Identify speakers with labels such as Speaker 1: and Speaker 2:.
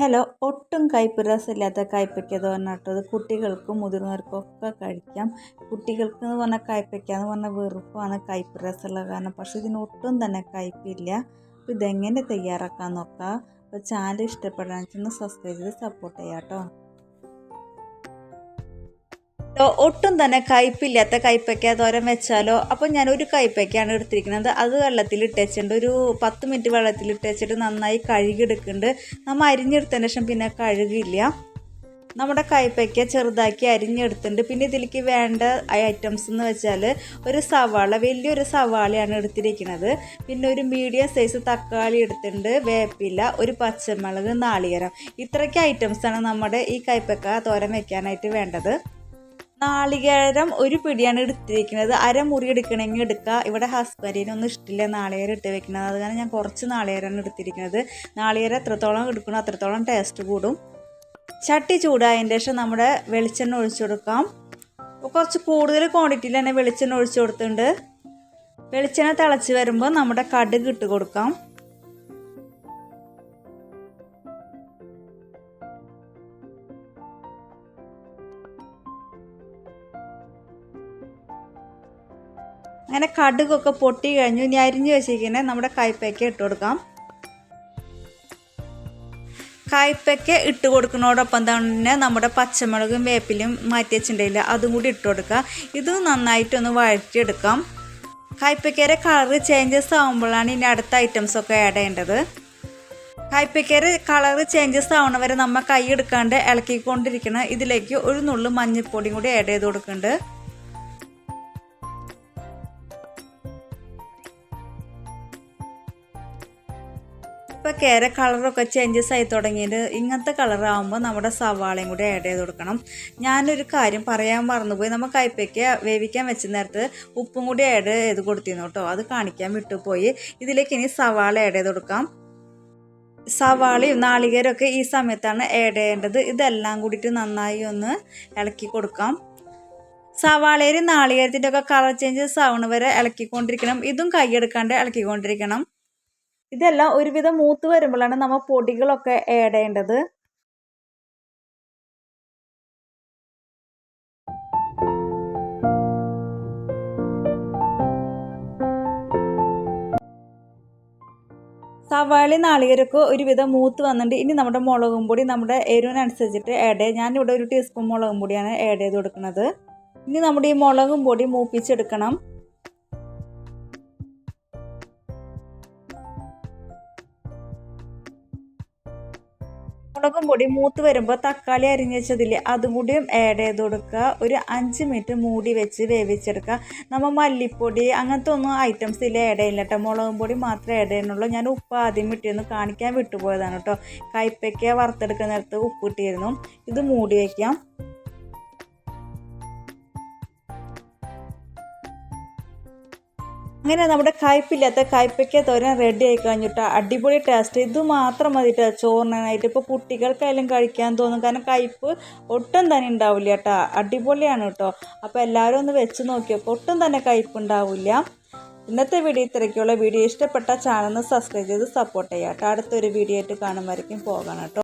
Speaker 1: Hello ഒട്ടും കയ്പ്പ് രസമില്ലാത്ത കയ്പ്പയ്ക്ക എന്ന് കേട്ടോ അത് കുട്ടികൾക്കും മുതിർന്നവർക്കും ഒക്കെ കഴിക്കാം. കുട്ടികൾക്ക് എന്ന് പറഞ്ഞാൽ കയ്പ്പയ്ക്ക എന്ന് പറഞ്ഞാൽ വെറുപ്പാണ് കയ്പ്പ് രസമുള്ള കാരണം. പക്ഷേ ഇതിന് ഒട്ടും തന്നെ കയ്പ്പില്ല അപ്പോൾ ഇതെങ്ങനെ തയ്യാറാക്കാൻ നോക്കാം? അപ്പോൾ ചാനൽ ഇഷ്ടപ്പെടാൻ സബ്സ്ക്രൈബ് ചെയ്ത് സപ്പോർട്ട് ചെയ്യാം കേട്ടോ ഒട്ടും തന്നെ കയ്പില്ലാത്ത കയ്പ്പയ്ക്ക തോരൻ വെച്ചാലോ? അപ്പോൾ ഞാൻ ഒരു കയ്പ്പയ്ക്കാണ് എടുത്തിരിക്കുന്നത്. അത് വെള്ളത്തിൽ ഇട്ടേച്ചിട്ടുണ്ട് ഒരു പത്ത് മിനിറ്റ് വെള്ളത്തിൽ ഇട്ടേച്ചിട്ട് നന്നായി കഴുകിയെടുക്കുന്നുണ്ട്. നമ്മൾ അരിഞ്ഞെടുത്തതിന് ശേഷം പിന്നെ കഴുകില്ല നമ്മുടെ കയ്പ്പയ്ക്ക ചെറുതാക്കി അരിഞ്ഞെടുത്തിട്ടുണ്ട്. പിന്നെ ഇതിലേക്ക് വേണ്ട ഐറ്റംസ് എന്ന് വെച്ചാൽ ഒരു സവാള വലിയൊരു സവാളയാണ് എടുത്തിരിക്കുന്നത്. പിന്നെ ഒരു മീഡിയം സൈസ് തക്കാളി എടുത്തിട്ടുണ്ട്. വേപ്പില ഒരു പച്ചമുളക് നാളികേരം. ഇത്രയ്ക്ക് ഐറ്റംസാണ് നമ്മുടെ ഈ കയ്പ്പയ്ക്ക തോരൻ വെക്കാനായിട്ട് വേണ്ടത്. നാളികേരം ഒരു പിടിയാണ് എടുത്തിരിക്കുന്നത്. അരമുറി എടുക്കണമെങ്കിൽ എടുക്കുക ഇവിടെ ഹസ്ബൻഡിനൊന്നും ഇഷ്ടമില്ല നാളികേരം ഇട്ട് വെക്കുന്നത്. അത് കാരണം ഞാൻ കുറച്ച് നാളികേരമാണ് എടുത്തിരിക്കുന്നത്. നാളികേരം എത്രത്തോളം എടുക്കണോ അത്രത്തോളം ടേസ്റ്റ് കൂടും. ചട്ടി ചൂടായതിന്റെ ശേഷം നമ്മുടെ വെളിച്ചെണ്ണ ഒഴിച്ചു കൊടുക്കാം. കുറച്ച് കൂടുതൽ ക്വാണ്ടിറ്റിയിൽ തന്നെ വെളിച്ചെണ്ണ ഒഴിച്ചു കൊടുത്തിട്ടുണ്ട്. വെളിച്ചെണ്ണ തിളച്ച് വരുമ്പോൾ നമ്മുടെ കടുക് ഇട്ട് കൊടുക്കാം. അങ്ങനെ കടുകൊക്കെ പൊട്ടി കഴിഞ്ഞു. ഇനി അരിഞ്ഞ് വെച്ചിരിക്കുന്നത് നമ്മുടെ കയ്പ്പയ്ക്ക ഇട്ട് കൊടുക്കാം. കായ്പയ്ക്ക ഇട്ട് കൊടുക്കുന്നതോടൊപ്പം തന്നെ നമ്മുടെ പച്ചമുളകും വേപ്പിലും മാറ്റി വെച്ചിട്ടുണ്ടെങ്കിൽ അതും കൂടി ഇട്ട് കൊടുക്കുക. ഇത് നന്നായിട്ടൊന്ന് വഴറ്റിയെടുക്കാം. കായ്പയ്ക്കയുടെ കളർ ചേഞ്ചസ് ആകുമ്പോഴാണ് ഇനി അടുത്ത ഐറ്റംസൊക്കെ ആഡ് ചെയ്യേണ്ടത്. കായ്പയ്ക്കയുടെ കളർ ചേഞ്ചസ് ആവണ വരെ നമ്മൾ കൈ എടുക്കാണ്ട് ഇളക്കിക്കൊണ്ടിരിക്കണം. ഇതിലേക്ക് ഒരു നുള്ളു മഞ്ഞൾപ്പൊടിയും കൂടി ആഡ് ചെയ്ത് കൊടുക്കുന്നുണ്ട്. ഇപ്പോൾ കേര കളറൊക്കെ ചേഞ്ചസ് ആയി തുടങ്ങിയത് ഇങ്ങനത്തെ കളറാകുമ്പോൾ നമ്മുടെ സവാളയും കൂടി ആഡ് ചെയ്ത് കൊടുക്കണം. ഞാനൊരു കാര്യം പറയാൻ മറന്നുപോയി. നമ്മൾ കയ്പയ്ക്ക് വേവിക്കാൻ വെച്ച നേരത്ത് ഉപ്പും കൂടി ആഡ് ചെയ്ത് കൊടുത്തിരുന്നു കേട്ടോ. അത് കാണിക്കാൻ വിട്ടുപോയി. ഇതിലേക്ക് ഇനി സവാള ആഡ് ചെയ്ത് കൊടുക്കാം. സവാളയും നാളികേരമൊക്കെ ഈ സമയത്താണ് ആഡ് ചെയ്യേണ്ടത്. ഇതെല്ലാം കൂടിയിട്ട് നന്നായി ഒന്ന് ഇളക്കി കൊടുക്കാം. സവാളയിൽ നാളികേരത്തിന്റെ ഒക്കെ കളർ ചേഞ്ചസ് ആവണ വരെ ഇളക്കിക്കൊണ്ടിരിക്കണം. ഇതും കൈയെടുക്കാണ്ട് ഇളക്കിക്കൊണ്ടിരിക്കണം. ഇതെല്ലാം ഒരുവിധം മൂത്ത് വരുമ്പോഴാണ് നമ്മൾ പൊടികളൊക്കെ ആഡ് ചെയ്യേണ്ടത്. സവാളി നാളികേരൊക്കെ ഒരുവിധം മൂത്ത് വന്നിട്ടുണ്ട്. ഇനി നമ്മുടെ മുളകും പൊടി നമ്മുടെ എരിവിനനുസരിച്ചിട്ട് ആഡ് ചെയ്യാം. ഞാനിവിടെ ഒരു ടീസ്പൂൺ മുളകും പൊടിയാണ് ആഡ് ചെയ്ത് കൊടുക്കുന്നത്. ഇനി നമ്മുടെ ഈ മുളകും പൊടി മൂപ്പിച്ചെടുക്കണം. മുളകും പൊടി മൂത്ത് വരുമ്പോൾ തക്കാളി അരിഞ്ഞ് വെച്ചതില്ലേ അതും കൂടിയും ആഡ് ചെയ്ത് കൊടുക്കുക. ഒരു അഞ്ച് മിനിറ്റ് മൂടി വെച്ച് വേവിച്ചെടുക്കുക. നമ്മൾ മല്ലിപ്പൊടി അങ്ങനത്തെ ഒന്നും ഐറ്റംസ് ഇല്ല ആഡ് ചെയ്യില്ല കേട്ടോ മുളകും പൊടി മാത്രമേ ആഡ് ചെയ്യുന്നുള്ളൂ. ഞാൻ ഉപ്പ് ആദ്യം ഇട്ടിരുന്നു. കാണിക്കാൻ വിട്ടുപോയതാണ് കേട്ടോ നേരത്ത് ഉപ്പ് ഇട്ടിരുന്നു. ഇത് മൂടി വയ്ക്കാം അങ്ങനെ നമ്മുടെ കയ്പില്ലാത്ത കയ്പയ്ക്ക തോരൻ റെഡി ആയി കഴിഞ്ഞിട്ട് അടിപൊളി ടേസ്റ്റ് ഇത് മാത്രം മതി കേട്ടോ ചോറിനായിട്ട്. ഇപ്പോൾ കുട്ടികൾക്കായാലും കഴിക്കാൻ തോന്നും. കാരണം കയ്പ് ഒട്ടും തന്നെ ഉണ്ടാവില്ല കേട്ടോ അടിപൊളിയാണ് കേട്ടോ അപ്പോൾ എല്ലാവരും ഒന്ന് വെച്ച് നോക്കിയപ്പോൾ ഒട്ടും തന്നെ കയ്പ് ഉണ്ടാവില്ല. ഇന്നത്തെ വീഡിയോ ഇത്രയ്ക്കുള്ള. വീഡിയോ ഇഷ്ടപ്പെട്ട ചാനൽ സബ്സ്ക്രൈബ് ചെയ്ത് സപ്പോർട്ട് ചെയ്യാം കേട്ടോ അടുത്തൊരു വീഡിയോ ആയിട്ട് കാണുമായിരിക്കും പോകണം കേട്ടോ